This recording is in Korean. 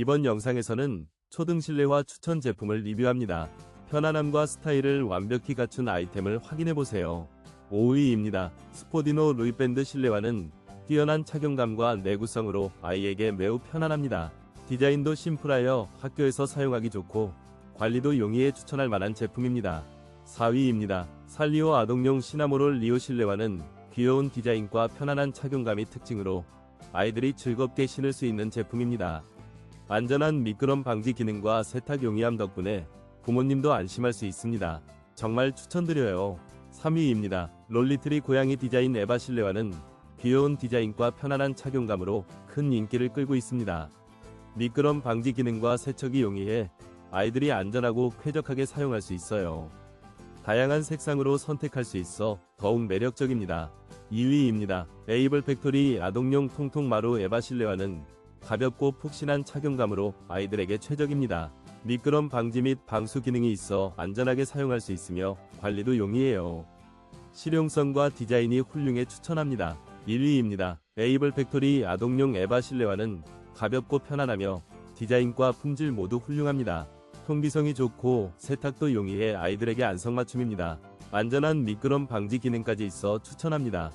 이번 영상에서는 초등 실내화 추천 제품을 리뷰합니다. 편안함과 스타일을 완벽히 갖춘 아이템을 확인해보세요. 5위입니다. 스포디노 루이밴드 실내화는 뛰어난 착용감과 내구성으로 아이에게 매우 편안합니다. 디자인도 심플하여 학교에서 사용하기 좋고 관리도 용이해 추천할 만한 제품입니다. 4위입니다. 살리오 아동용 시나모롤 리오 실내화는 귀여운 디자인과 편안한 착용감이 특징으로 아이들이 즐겁게 신을 수 있는 제품입니다. 안전한 미끄럼 방지 기능과 세탁 용이함 덕분에 부모님도 안심할 수 있습니다. 정말 추천드려요. 3위입니다. 롤리트리 고양이 디자인 에바 실내화는 귀여운 디자인과 편안한 착용감으로 큰 인기를 끌고 있습니다. 미끄럼 방지 기능과 세척이 용이해 아이들이 안전하고 쾌적하게 사용할 수 있어요. 다양한 색상으로 선택할 수 있어 더욱 매력적입니다. 2위입니다. 에이블 팩토리 아동용 통통 마루 에바 실내화는 가볍고 푹신한 착용감으로 아이들에게 최적입니다. 미끄럼 방지 및 방수 기능이 있어 안전하게 사용할 수 있으며 관리도 용이해요. 실용성과 디자인이 훌륭해 추천합니다. 1위입니다. 에이블 팩토리 아동용 에바 실내화는 가볍고 편안하며 디자인과 품질 모두 훌륭합니다. 통기성이 좋고 세탁도 용이해 아이들에게 안성맞춤입니다. 안전한 미끄럼 방지 기능까지 있어 추천합니다.